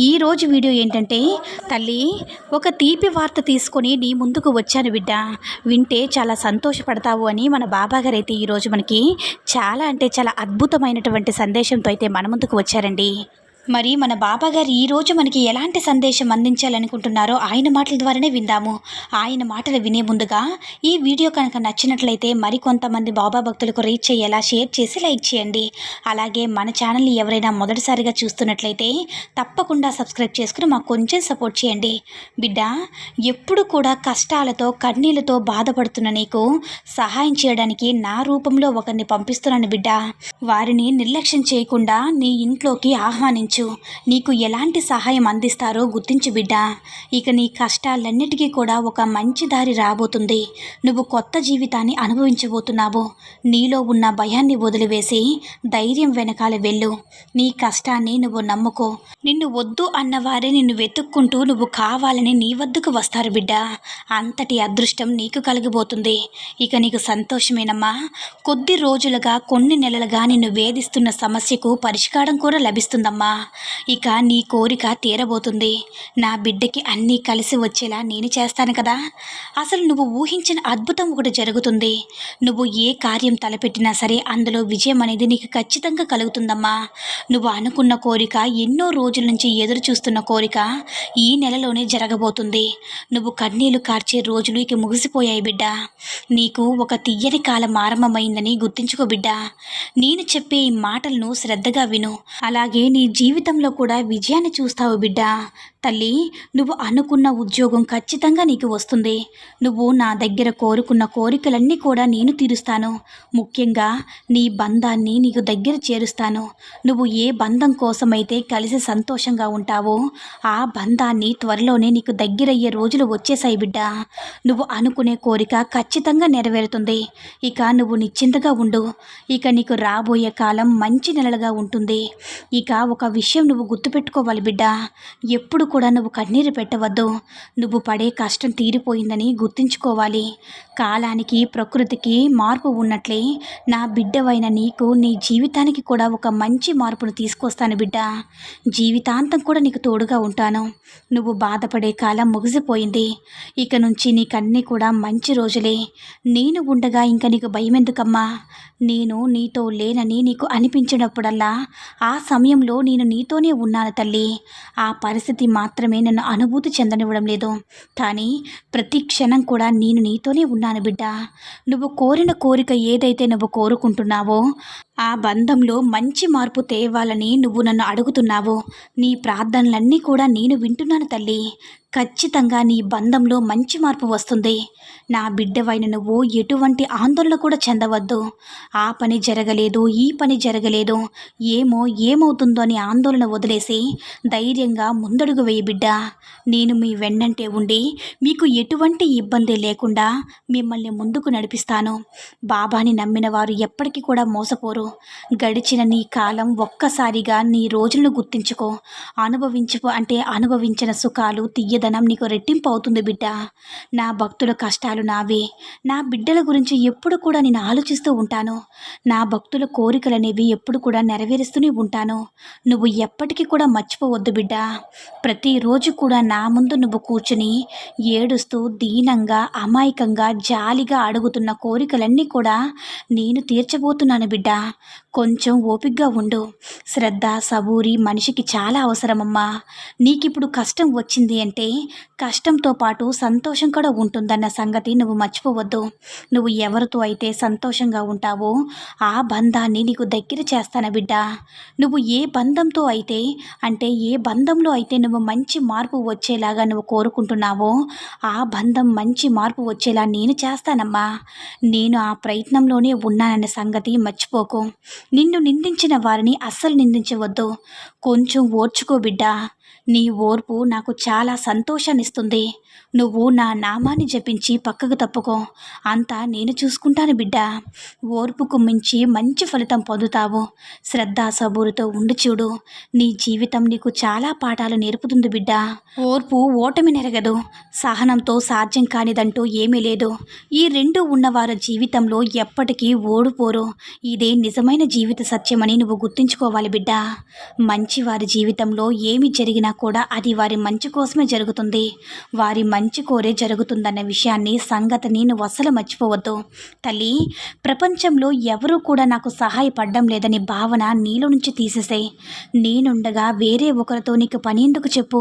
ఈరోజు వీడియో ఏంటంటే తల్లి ఒక తీపి వార్త తీసుకొని నీ ముందుకు వచ్చాను బిడ్డ. వింటే చాలా సంతోషపడతావు అని మన బాబాగారు అయితే ఈరోజు మనకి చాలా అంటే చాలా అద్భుతమైనటువంటి సందేశంతో అయితే మన ముందుకు వచ్చారండి. మరి మన బాబాగారు ఈరోజు మనకి ఎలాంటి సందేశం అందించాలనుకుంటున్నారో ఆయన మాటల ద్వారానే విందాము. ఆయన మాటలు వినే ముందుగా ఈ వీడియో కనుక నచ్చినట్లయితే మరికొంతమంది బాబా భక్తులకు రీచ్ అయ్యేలా షేర్ చేసి లైక్ చేయండి. అలాగే మన ఛానల్ని ఎవరైనా మొదటిసారిగా చూస్తున్నట్లయితే తప్పకుండా సబ్స్క్రైబ్ చేసుకుని మాకు కొంచెం సపోర్ట్ చేయండి. బిడ్డ ఎప్పుడు కూడా కష్టాలతో కన్నీళ్ళతో బాధపడుతున్న నీకు సహాయం చేయడానికి నా రూపంలో ఒకరిని పంపిస్తున్నాను బిడ్డ. వారిని నిర్లక్ష్యం చేయకుండా నీ ఇంట్లోకి ఆహ్వానించి. నీకు ఎలాంటి సహాయం అందిస్తారో గుర్తించు బిడ్డ. ఇక నీ కష్టాలన్నిటికీ కూడా ఒక మంచి దారి రాబోతుంది. నువ్వు కొత్త జీవితాన్ని అనుభవించబోతున్నావు. నీలో ఉన్న భయాన్ని వదిలివేసి ధైర్యం వెనకాల వెళ్ళు. నీ కష్టాన్ని నువ్వు నమ్ముకో. నిన్ను వద్దు అన్నవారే నిన్ను వెతుక్కుంటూ నువ్వు కావాలని నీ వద్దకు వస్తారు బిడ్డ. అంతటి అదృష్టం నీకు కలిగిపోతుంది. ఇక నీకు సంతోషమేనమ్మా. కొద్ది రోజులుగా కొన్ని నెలలుగా నిన్ను వేధిస్తున్న సమస్యకు పరిష్కారం కూడా లభిస్తుందమ్మా. ఇక నీ కోరిక తీరబోతుంది. నా బిడ్డకి అన్నీ కలిసి వచ్చేలా నేను చేస్తాను కదా. అసలు నువ్వు ఊహించిన అద్భుతం ఒకటి జరుగుతుంది. నువ్వు ఏ కార్యం తలపెట్టినా సరే అందులో విజయం అనేది నీకు ఖచ్చితంగా కలుగుతుందమ్మా. నువ్వు అనుకున్న కోరిక ఎన్నో రోజుల నుంచి ఎదురు చూస్తున్న కోరిక ఈ నెలలోనే జరగబోతుంది. నువ్వు కన్నీళ్ళు కార్చే రోజులు ఇక ముగిసిపోయాయి బిడ్డ. నీకు ఒక తీయని కాలం ఆరంభమైందని గుర్తుంచుకో బిడ్డ. నేను చెప్పే ఈ మాటలను శ్రద్ధగా విను. అలాగే నీ జీవితంలో కూడా విజయాన్ని చూస్తావు బిడ్డ. తల్లి నువ్వు అనుకున్న ఉద్యోగం ఖచ్చితంగా నీకు వస్తుంది. నువ్వు నా దగ్గర కోరుకున్న కోరికలన్నీ కూడా నేను తీరుస్తాను. ముఖ్యంగా నీ బంధాన్ని నీకు దగ్గర చేరుస్తాను. నువ్వు ఏ బంధం కోసమైతే కలిసి సంతోషంగా ఉంటావో ఆ బంధాన్ని త్వరలోనే నీకు దగ్గరయ్యే రోజులు వచ్చేసాయి బిడ్డ. నువ్వు అనుకునే కోరిక ఖచ్చితంగా నెరవేరుతుంది. ఇక నువ్వు నిశ్చింతగా ఉండు. ఇక నీకు రాబోయే కాలం మంచి నెలలుగా ఉంటుంది. ఇక ఒక విషయం నువ్వు గుర్తుపెట్టుకోవాలి బిడ్డ. ఎప్పుడు కూడా నువ్వు కన్నీరు పెట్టవద్దు. నువ్వు పడే కష్టం తీరిపోయిందని గుర్తుంచుకోవాలి. కాలానికి ప్రకృతికి మార్పు ఉన్నట్లే నా బిడ్డవైన నీకు నీ జీవితానికి కూడా ఒక మంచి మార్పును తీసుకొస్తాను బిడ్డ. జీవితాంతం కూడా నీకు తోడుగా ఉంటాను. నువ్వు బాధపడే కాలం ముగిసిపోయింది. ఇక నుంచి నీకన్నీ కూడా మంచి రోజులే. నేను ఉండగా ఇంకా నీకు భయం ఎందుకమ్మా నేను నీతో లేనని నీకు అనిపించినప్పుడల్లా ఆ సమయంలో నేను నీతోనే ఉన్నాను తల్లి. ఆ పరిస్థితి మా మాత్రమే నన్ను అనుభూతి చెందనివ్వడం లేదు. కానీ ప్రతి క్షణం కూడా నేను నీతోనే ఉన్నాను బిడ్డ. నువ్వు కోరిన కోరిక ఏదైతే నువ్వు కోరుకుంటున్నావో ఆ బంధంలో మంచి మార్పు తేవాలని నువ్వు నన్ను అడుగుతున్నావు. నీ ప్రార్థనలన్నీ కూడా నేను వింటున్నాను తల్లి. ఖచ్చితంగా నీ బంధంలో మంచి మార్పు వస్తుంది. నా బిడ్డవైన నువ్వు ఎటువంటి ఆందోళన కూడా చెందవద్దు. ఆ పని జరగలేదు ఈ పని జరగలేదు. ఏమో ఏమవుతుందో అని ఆందోళన వదిలేసి ధైర్యంగా ముందడుగు వేయి బిడ్డ. నేను మీ వెన్నంటే ఉండి మీకు ఎటువంటి ఇబ్బంది లేకుండా మిమ్మల్ని ముందుకు నడిపిస్తాను. బాబాని నమ్మిన వారు ఎప్పటికీ కూడా మోసపోరు. గడిచిన నీ కాలం ఒక్కసారిగా నీ రోజులను గుర్తించుకో. అనుభవించుకో అంటే అనుభవించిన సుఖాలు తీయదనం నీకు రెట్టింపు అవుతుంది బిడ్డ. నా భక్తుల కష్టాలు నావే. నా బిడ్డల గురించి ఎప్పుడు కూడా నేను ఆలోచిస్తూ ఉంటాను. నా భక్తుల కోరికలు అనేవి ఎప్పుడు కూడా నెరవేరుస్తూనే ఉంటాను. నువ్వు ఎప్పటికీ కూడా మర్చిపోవద్దు బిడ్డ. ప్రతిరోజు కూడా నా ముందు నువ్వు కూర్చుని ఏడుస్తూ దీనంగా అమాయకంగా జాలిగా అడుగుతున్న కోరికలన్నీ కూడా నేను తీర్చబోతున్నాను బిడ్డ. కొంచెం ఓపిగ్గా ఉండు. శ్రద్ధ సబూరి మనిషికి చాలా అవసరమమ్మా. నీకిప్పుడు కష్టం వచ్చింది అంటే కష్టంతో పాటు సంతోషం కూడా ఉంటుందన్న సంగతి నువ్వు మర్చిపోవద్దు. నువ్వు ఎవరితో అయితే సంతోషంగా ఉంటావో ఆ బంధాన్ని నీకు దగ్గర చేస్తాను బిడ్డ. నువ్వు ఏ బంధంతో అయితే అంటే ఏ బంధంలో అయితే నువ్వు మంచి మార్పు వచ్చేలాగా నువ్వు కోరుకుంటున్నావో ఆ బంధం మంచి మార్పు వచ్చేలా నేను చేస్తానమ్మా. నేను ఆ ప్రయత్నంలోనే ఉన్నానన్న సంగతి మర్చిపోకు. నిన్ను నిందించిన వారిని అస్సలు నిందించవద్దు. కొంచెం ఓర్చుకో బిడ్డా. నీ ఓర్పు నాకు చాలా సంతోషాన్నిస్తుంది. నువ్వు నా నామాన్ని జపించి పక్కకు తప్పుకో. అంతా నేను చూసుకుంటాను బిడ్డ. ఓర్పుకు మించి మంచి ఫలితం పొందుతావు. శ్రద్ధ సబూరుతో ఉండి చూడు. నీ జీవితం నీకు చాలా పాఠాలు నేర్పుతుంది బిడ్డ. ఓర్పు ఓటమి నెరగదు. సహనంతో సాధ్యం కానిదంటూ ఏమీ లేదు. ఈ రెండు ఉన్నవారి జీవితంలో ఎప్పటికీ ఓడిపోరు. ఇదే నిజమైన జీవిత సత్యమని నువ్వు గుర్తుంచుకోవాలి బిడ్డ. మంచి వారి జీవితంలో ఏమి జరిగినా కూడా అది వారి మంచి కోసమే జరుగుతుంది. వారి మంచి మంచి కోరే జరుగుతుందన్న విషయాన్ని సంగతిని నువ్వు అసలు మర్చిపోవద్దు. తల్లి ప్రపంచంలో ఎవరూ కూడా నాకు సహాయపడడం లేదని భావన నీలో నుంచి తీసేసే నేనుండగా వేరే ఒకరితో నీకు పని ఎందుకు చెప్పు?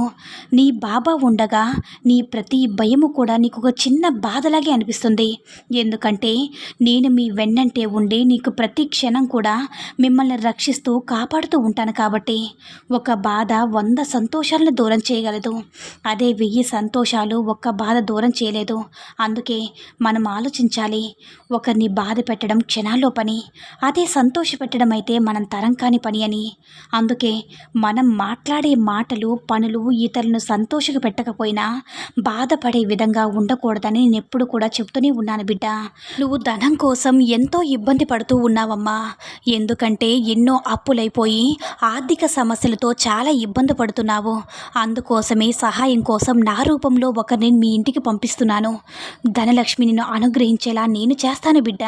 నీ బాబా ఉండగా నీ ప్రతి భయము కూడా నీకు ఒక చిన్న బాధలాగే అనిపిస్తుంది. ఎందుకంటే నేను మీ వెన్నంటే ఉండి నీకు ప్రతి క్షణం కూడా మిమ్మల్ని రక్షిస్తూ కాపాడుతూ ఉంటాను కాబట్టి ఒక బాధ వంద సంతోషాలను దూరం చేయగలదు. అదే వెయ్యి సంతోషాలు ఒక్క బాధ దూరం చేయలేదు. అందుకే మనం ఆలోచించాలి. ఒకరిని బాధ పెట్టడం క్షణాల్లో పని అదే సంతోష పెట్టడం అయితే మనం తరం కాని పని అని. అందుకే మనం మాట్లాడే మాటలు పనులు ఇతరులను సంతోషకు పెట్టకపోయినా బాధపడే విధంగా ఉండకూడదని నేను ఎప్పుడు కూడా చెప్తూనే ఉన్నాను బిడ్డ. నువ్వు ధనం కోసం ఎంతో ఇబ్బంది పడుతూ ఉన్నావమ్మా. ఎందుకంటే ఎన్నో అప్పులైపోయి ఆర్థిక సమస్యలతో చాలా ఇబ్బంది పడుతున్నావు. అందుకోసమే సహాయం కోసం నా రూపంలో ఒకరిని నేను మీ ఇంటికి పంపిస్తున్నాను. ధనలక్ష్మి నిన్ను అనుగ్రహించేలా నేను చేస్తాను బిడ్డ.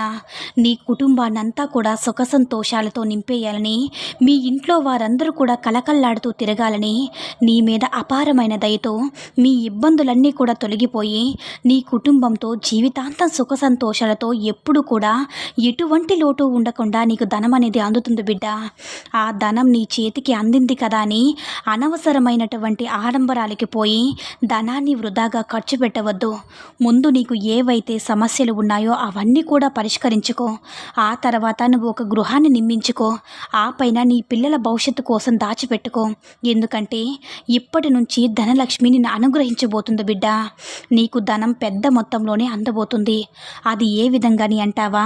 నీ కుటుంబాన్నంతా కూడా సుఖ సంతోషాలతో నింపేయాలని మీ ఇంట్లో వారందరూ కూడా కలకల్లాడుతూ తిరగాలని నీ మీద అపారమైన దయతో మీ ఇబ్బందులన్నీ కూడా తొలగిపోయి నీ కుటుంబంతో జీవితాంతం సుఖ సంతోషాలతో ఎప్పుడు కూడా ఎటువంటి లోటు ఉండకుండా నీకు ధనం అనేది అందుతుంది బిడ్డ. ఆ ధనం నీ చేతికి అందింది కదా అని అనవసరమైనటువంటి ఆడంబరాలకి పోయి ధనాన్ని వృధాగా ఖర్చు పెట్టవద్దు. ముందు నీకు ఏవైతే సమస్యలు ఉన్నాయో అవన్నీ కూడా పరిష్కరించుకో. ఆ తర్వాత నువ్వు ఒక గృహాన్ని నిర్మించుకో. ఆ పైన నీ పిల్లల భవిష్యత్తు కోసం దాచిపెట్టుకో. ఎందుకంటే ఇప్పటి నుంచి ధనలక్ష్మి నిన్ను అనుగ్రహించబోతుంది బిడ్డ. నీకు ధనం పెద్ద మొత్తంలోనే అందబోతుంది. అది ఏ విధంగాని అంటావా?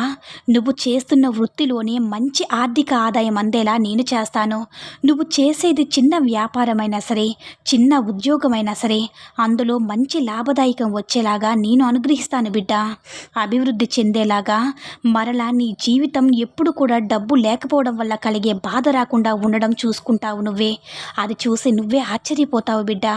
నువ్వు చేస్తున్న వృత్తిలోనే మంచి ఆర్థిక ఆదాయం అందేలా నేను చేస్తాను. నువ్వు చేసేది చిన్న వ్యాపారమైనా సరే చిన్న ఉద్యోగమైనా సరే అందులో మంచి లాభదాయకం వచ్చేలాగా నేను అనుగ్రహిస్తాను బిడ్డ. అభివృద్ధి చెందేలాగా మరలా నీ జీవితం ఎప్పుడు కూడా డబ్బు లేకపోవడం వల్ల కలిగే బాధ రాకుండా ఉండడం చూసుకుంటావు నువ్వే. అది చూసి నువ్వే ఆశ్చర్యపోతావు బిడ్డ.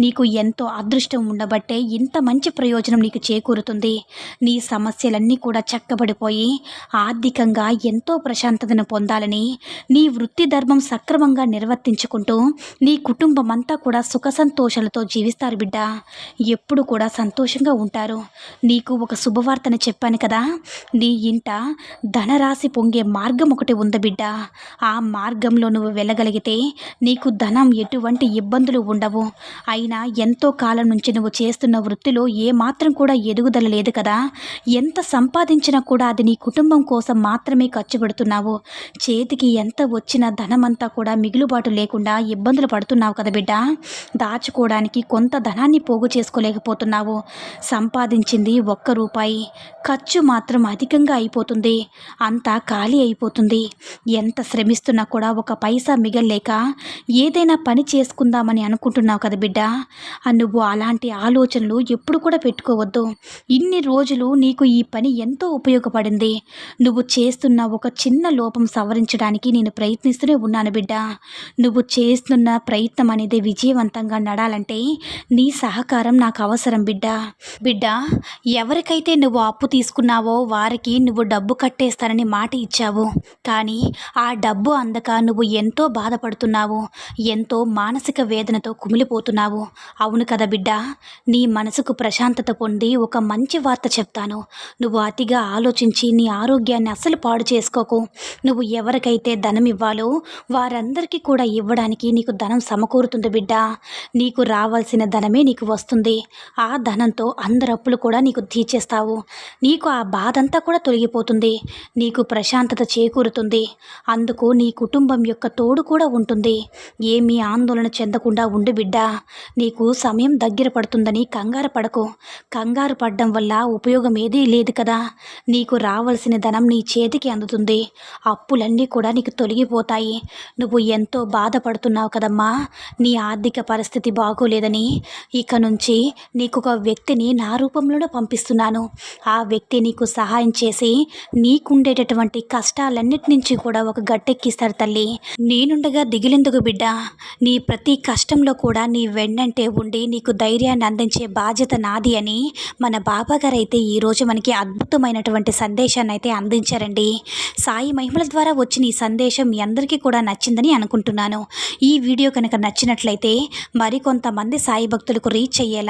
నీకు ఎంతో అదృష్టం ఉండబట్టే ఇంత మంచి ప్రయోజనం నీకు చేకూరుతుంది. నీ సమస్యలన్నీ కూడా చక్కబడిపోయి ఆర్థికంగా ఎంతో ప్రశాంతతను పొందాలని నీ వృత్తి ధర్మం సక్రమంగా నిర్వర్తించుకుంటూ నీ కుటుంబం అంతా కూడా సుఖ సంతోషాలతో జీవిస్తారు బిడ్డ. ఎప్పుడు కూడా సంతోషంగా ఉంటారు. నీకు ఒక శుభవార్తను చెప్పాను కదా. నీ ఇంట ధనరాశి పొంగే మార్గం ఒకటి ఉంది బిడ్డ. ఆ మార్గంలో నువ్వు వెళ్ళగలిగితే నీకు ధనం ఎటువంటి ఇబ్బందులు ఉండవు. అయినా ఎంతో కాలం నుంచి నువ్వు చేస్తున్న వృత్తిలో ఏమాత్రం కూడా ఎదుగుదల లేదు కదా. ఎంత సంపాదించినా కూడా అది నీ కుటుంబం కోసం మాత్రమే ఖర్చు పెడుతున్నావు. చేతికి ఎంత వచ్చిన ధనమంతా కూడా మిగులుబాటు లేకుండా ఇబ్బందులు పడుతున్నావు కదా బిడ్డ. దాచుకోవడానికి కొంత ధనాన్ని పోగు చేసుకోలేకపోతున్నావు. సంపాదించింది ఒక్క రూపాయి. ఖర్చు మాత్రం అధికంగా అయిపోతుంది. అంతా ఖాళీ అయిపోతుంది. ఎంత శ్రమిస్తున్నా కూడా ఒక పైసా మిగల్లేక ఏదైనా పని చేసుకుందామని అనుకుంటున్నావు కదా బిడ్డ. నువ్వు అలాంటి ఆలోచనలు ఎప్పుడు కూడా పెట్టుకోవద్దు. ఇన్ని రోజులు నీకు ఈ పని ఎంతో ఉపయోగపడింది. నువ్వు చేస్తున్న ఒక చిన్న లోపం సవరించడానికి నేను ప్రయత్నిస్తూనే ఉన్నాను బిడ్డ. నువ్వు చేస్తున్న ప్రయత్నం అనేది విజయవంతంగా నడాలంటే నీ సహకారం నాకు అవసరం బిడ్డ. బిడ్డ ఎవరికైతే నువ్వు అప్పు తీసుకున్నావో వారికి నువ్వు డబ్బు కట్టేస్తానని మాట ఇచ్చావు. కానీ ఆ డబ్బు అందక నువ్వు ఎంతో బాధపడుతున్నావు. ఎంతో మానసిక వేదనతో కుమిలిపోతున్నావు. అవును కదా బిడ్డ నీ మనసుకు ప్రశాంతత పొంది ఒక మంచి వార్త చెప్తాను. నువ్వు అతిగా ఆలోచించి నీ ఆరోగ్యాన్ని అస్సలు పాడు చేసుకోకు. నువ్వు ఎవరికైతే ధనం ఇవ్వాలో వారందరికీ కూడా ఇవ్వడానికి నీకు ధనం సమకూరుతుంది బిడ్డ. నీకు రావాల్సిన ధనమే నీకు వస్తుంది. ఆ ధనంతో అందరు అప్పులు కూడా నీకు తీర్చేస్తావు. నీకు ఆ బాధ అంతా కూడా తొలగిపోతుంది. నీకు ప్రశాంతత చేకూరుతుంది. అందుకు నీ కుటుంబం యొక్క తోడు కూడా ఉంటుంది. ఏమీ ఆందోళన చెందకుండా ఉండు బిడ్డ. నీకు సమయం దగ్గర పడుతుందని కంగారు పడకు. కంగారు పడడం వల్ల ఉపయోగం ఏదీ లేదు కదా. నీకు రావాల్సిన ధనం నీ చేతికి అందుతుంది. అప్పులన్నీ కూడా నీకు తొలగిపోతాయి. నువ్వు ఎంతో బాధపడుతున్నావు కదమ్మా. నీ ఆర్థిక పరిస్థితి బాగోలేదని ఇక నుంచి నీకు ఒక వ్యక్తిని నా రూపంలోనే పంపిస్తున్నాను. ఆ వ్యక్తి నీకు సహాయం చేసి నీకుండేటటువంటి కష్టాలన్నిటి నుంచి కూడా ఒక గట్టెక్కిస్తారు తల్లి. నేనుండగా దిగిలెందుకు బిడ్డ? నీ ప్రతి కష్టంలో కూడా నీ వెన్నంటే ఉండి నీకు ధైర్యాన్ని అందించే బాధ్యత నాది అని మన బాబాగారు అయితే ఈరోజు మనకి అద్భుతమైనటువంటి సందేశాన్ని అయితే అందించారండి. సాయి మహిమల ద్వారా వచ్చిన ఈ సందేశం మీ అందరికీ కూడా నచ్చిందని అనుకుంటున్నాను. ఈ వీడియో కనుక నచ్చినట్లయితే మరికొంతమంది సాయి భక్తులకు రీచ్ అయ్యేలా